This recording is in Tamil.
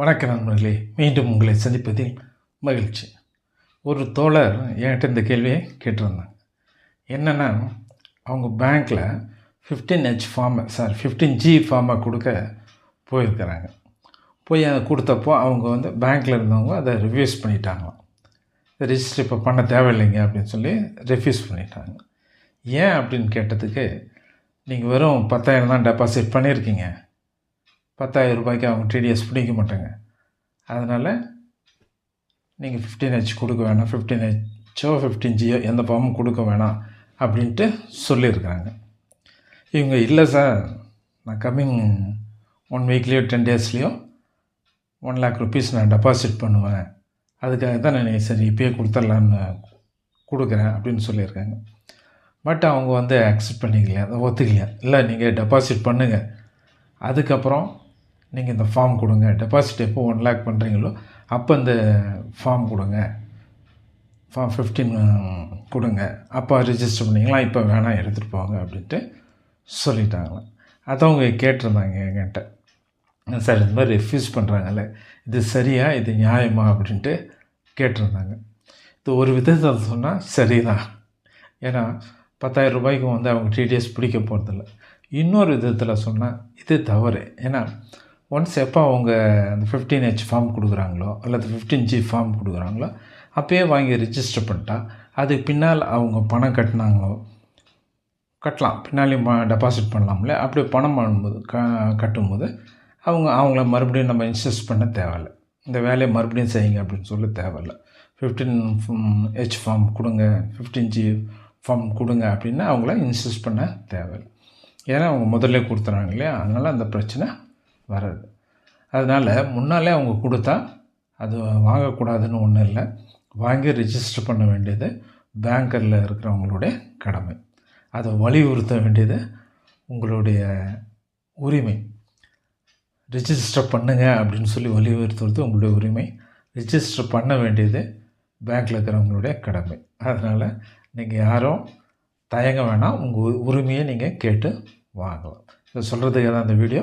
வணக்க நண்பர்களே. மீண்டும் உங்களை சந்திப்பதில் மகிழ்ச்சி. ஒரு தோழர் என்கிட்ட இந்த கேள்வியை கேட்டிருந்தாங்க. என்னென்னா அவங்க பேங்க்கில் ஃபிஃப்டீன் ஹெச் ஃபார்மை சாரி ஃபிஃப்டீன் ஜி ஃபார்மை கொடுக்க போயிருக்கிறாங்க. போய் அதை கொடுத்தப்போ அவங்க வந்து பேங்க்கில் இருந்தவங்க அதை ரிவ்யூஸ் பண்ணிட்டாங்களாம். ரிஜிஸ்டர் இப்போ பண்ண தேவையில்லைங்க அப்படின்னு சொல்லி ரெஃப்யூஸ் பண்ணிட்டாங்க. ஏன் அப்படின்னு கேட்டதுக்கு நீங்கள் வெறும் பத்தாயிரம் தான் டெபாசிட் பண்ணியிருக்கீங்க. பத்தாயிரம் ரூபாய்க்கு அவங்க டிடிஎஸ் பிடிக்க மாட்டாங்க. அதனால் நீங்கள் ஃபிஃப்டீன் ஹெச் கொடுக்க வேணாம். ஃபிஃப்டீன் ஹெச்சோ ஃபிஃப்டீன் ஜியோ எந்த ஃபார்மும் கொடுக்க வேணாம் அப்படின்ட்டு சொல்லியிருக்கிறாங்க. இவங்க இல்லை சார் நான் கம்மிங் ஒன் வீக்லேயோ டென் டேஸ்லேயோ ஒன் லேக் ருபீஸ் நான் டெபாசிட் பண்ணுவேன். அதுக்காக தான் நான் சரி இப்போயே கொடுத்துடலான்னு கொடுக்குறேன் அப்படின்னு சொல்லியிருக்காங்க. பட் அவங்க வந்து அக்செப்ட் பண்ணிக்கலையா அதை ஒத்துக்கலையா இல்லை நீங்கள் டெபாசிட் பண்ணுங்கள் அதுக்கப்புறம் நீங்கள் இந்த ஃபார்ம் கொடுங்க. டெபாசிட் எப்போ ஒன் லேக் பண்ணுறீங்களோ அப்போ இந்த ஃபார்ம் கொடுங்க. ஃபார்ம் ஃபிஃப்டீன் கொடுங்க. அப்போ ரிஜிஸ்டர் பண்ணிங்களா? இப்போ வேணாம் எடுத்துகிட்டு போங்க அப்படின்ட்டு சொல்லிட்டாங்களாம் அதை அவங்க கேட்டிருந்தாங்க என்கிட்ட. சார் இந்த மாதிரி ரெஃப்யூஸ் பண்ணுறாங்கல்ல இது சரியா இது நியாயமா அப்படின்ட்டு கேட்டிருந்தாங்க. இது ஒரு விதத்தில் சொன்னால் சரிதான். ஏன்னா பத்தாயிரம் ரூபாய்க்கு வந்து அவங்க டிடிஎஸ் பிடிக்க போகிறதில்ல இன்னொரு விதத்தில் சொன்னால் இது தவறு. ஏன்னா ஒன்ஸ் எப்போ அவங்க அந்த ஃபிஃப்டீன் ஹெச் ஃபார்ம் கொடுக்குறாங்களோ அல்லது ஃபிஃப்டீன் ஜி ஃபார்ம் கொடுக்குறாங்களோ அப்போயே வாங்கி ரிஜிஸ்டர் பண்ணிட்டா அதுக்கு பின்னால் அவங்க பணம் கட்டினாங்களோ கட்டலாம். பின்னாலையும் டெபாசிட் பண்ணலாம்ல. அப்படி பணம் பண்ணும்போது க கட்டும்போது அவங்க அவங்கள மறுபடியும் நம்ம இன்சிஸ்ட் பண்ண தேவையில்ல. இந்த வேலையை மறுபடியும் செய்யுங்க அப்படின்னு சொல்ல தேவையில்ல. ஃபிஃப்டீன் ஹெச் ஃபார்ம் கொடுங்க ஃபிஃப்டீன் ஜி ஃபார்ம் கொடுங்க அப்படின்னு அவங்கள இன்சிஸ்ட் பண்ண தேவையில்லை. ஏன்னா அவங்க முதல்ல கொடுத்துறாங்க இல்லையா? அதனால் அந்த பிரச்சனை வராது. அதனால் முன்னாலே அவங்க கொடுத்தா அது வாங்கக்கூடாதுன்னு ஒன்றும் இல்லை. வாங்கி ரிஜிஸ்டர் பண்ண வேண்டியது பேங்கரில் இருக்கிறவங்களுடைய கடமை. அதை வலியுறுத்த வேண்டியது உங்களுடைய உரிமை. ரிஜிஸ்டர் பண்ணுங்க அப்படின்னு சொல்லி வலியுறுத்துறது உங்களுடைய உரிமை. ரிஜிஸ்டர் பண்ண வேண்டியது பேங்க்கில் இருக்கிறவங்களுடைய கடமை. அதனால் நீங்கள் யாரும் தயங்க வேணாம். உங்கள் உரிமையை நீங்கள் கேட்டு வாங்கலாம். இதை சொல்கிறதுக்கு தான் அந்த வீடியோ